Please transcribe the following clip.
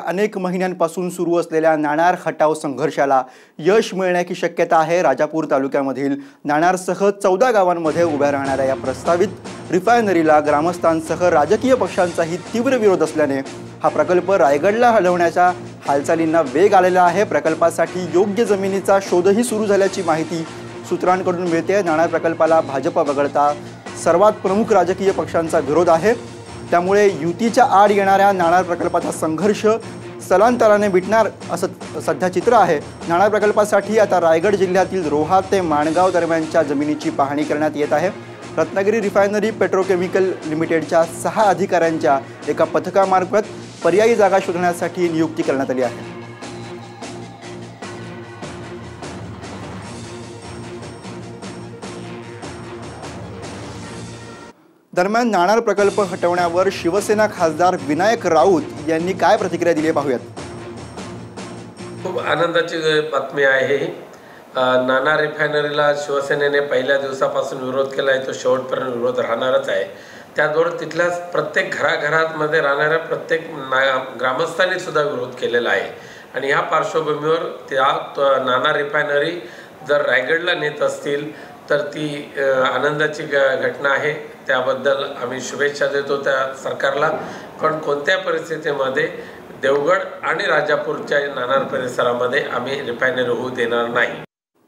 अनेक महिन्यांपासून सुरू असलेल्या नाणार खटाव संघर्षाला यश मिळण्याची शक्यता आहे राजापूर तालुक्यामधील नाणारसह चौदा गावांमध्ये उभ्या राहणाऱ्या या प्रस्तावित रिफायनरीला ग्रामस्थांसह राजकीय पक्षांचाही तीव्र विरोध असल्याने हा प्रकल्प रायगडला हलवण्याच्या हालचालींना वेग आलेला आहे. प्रकल्पासाठी योग्य जमिनीचा शोधही सुरू झाल्याची माहिती सूत्रांकडून मिळते. नाणार प्रकल्पाला भाजप वगळता सर्वात प्रमुख राजकीय पक्षांचा विरोध आहे. त्यामुळे युतीच्या आड येणाऱ्या नाणार प्रकल्पाचा संघर्ष स्थलांतराने मिटणार असं सध्या चित्र आहे. नाणार प्रकल्पासाठी आता रायगड जिल्ह्यातील रोहा ते माणगाव दरम्यानच्या जमिनीची पाहणी करण्यात येत आहे. रत्नागिरी रिफायनरी पेट्रोकेमिकल लिमिटेडच्या सहा अधिकाऱ्यांच्या एका पथकामार्फत पर्यायी जागा शोधण्यासाठी नियुक्ती करण्यात आली आहे. दरम्यान नाणार प्रकल्प हटवण्यावर शिवसेना खासदार विनायक राऊत यांनी काय प्रतिक्रिया दिली पाहूयात. खूप आनंदाची बातमी आहे नाना रिफायनरीला शिवसेनेने पहिल्या दिवसापासून विरोध केला आहे तो शेवटपर्यंत विरोध राहणारच आहे. त्याचबरोबर तिथल्या प्रत्येक घराघरामध्ये राहणाऱ्या प्रत्येक ना ग्रामस्थांनी सुद्धा विरोध केलेला आहे. आणि ह्या पार्श्वभूमीवर त्या नाना रिफायनरी जर रायगडला नेत असतील तर ती आनंदाची ग घटना आहे. त्याबद्दल आम्ही शुभेच्छा देतो त्या सरकारला. पण कोणत्या परिस्थितीमध्ये देवगड आणि राजापूरच्या नाणार परिसरामध्ये आम्ही रिफायनरी होऊ देणार नाही?